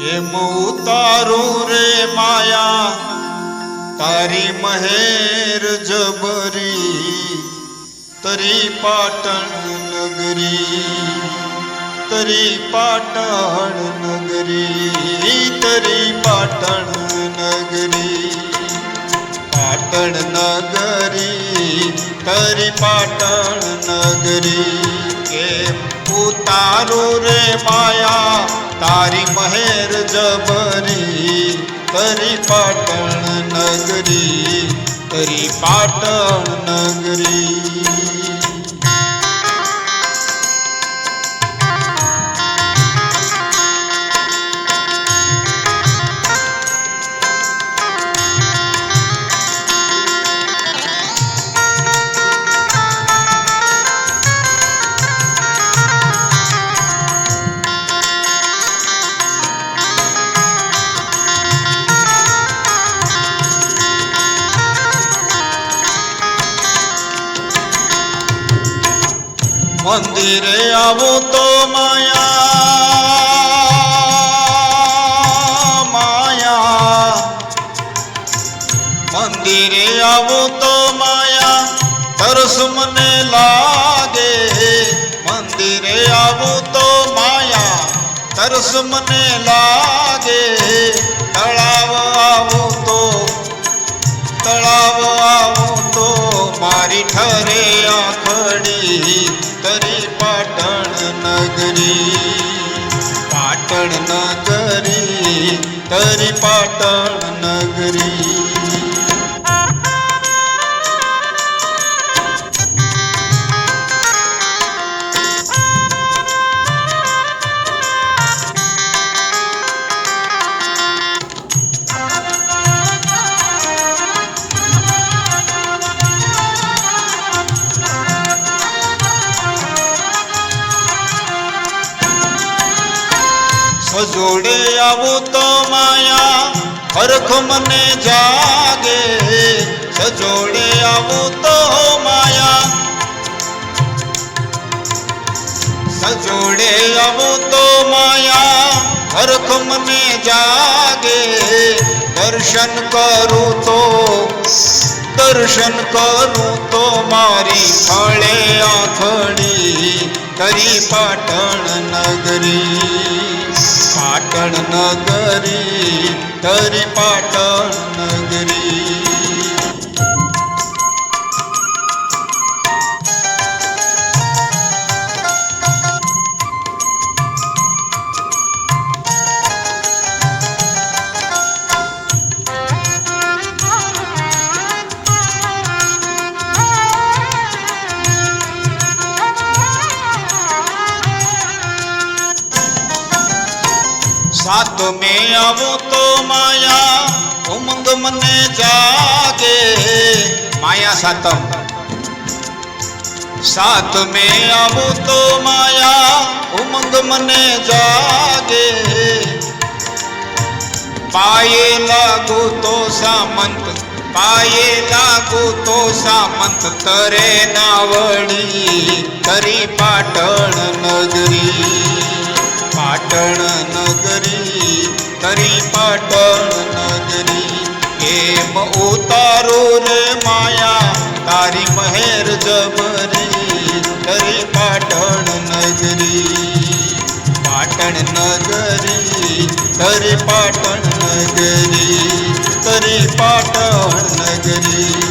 केम उतारू रे माया तारी महेर जबरी तरी पाटण नगरी तरी पाटण नगरी तरी पाटण नगरी। पाटण नगरी तरी पाटण नगरी केम उतारू रे माया तारी महेर जबरी तरी पाटण नगरी तरी पाटण नगरी। মন্দিরে আবু তো মায়া মায়া মন্দিরে আবু তো মায়া তোর সুমনে লাগে মন্দিরে আবু তো মায়া তোর সুমনে লাগে नगरी पाटण नगरी तरी पाटण नगरी નગરી સજોડે આવું તો માયા હરખ મને જાગે સજોડે આવું તો માયા સજોડે આવું તો માયા હરખ મને જાગે દર્શન કરું તો દર્શન કરું તો મારી ફળે આખડી તરી પાટણ નગરી પાટણ નગરી તરી પાટણ નગરી. સાત મે આવું તો માયા ઉમંગ મને જાગે માયા સાતમ સાત મે આવું તો માયા ઉમંગ મને જાગે પાયે લાગુ તો સામંત પાયે લાગુ તો સામંત તરે નાવડી તરી પાટણ નગરી पाटण नगरी तरी पाटण नगरी. केम उतारो रे माया तारी महेर जबरी तरी पाटण नगरी. पाटण नगरी तरी पाटण नगरी. तरी पाटण नगरी.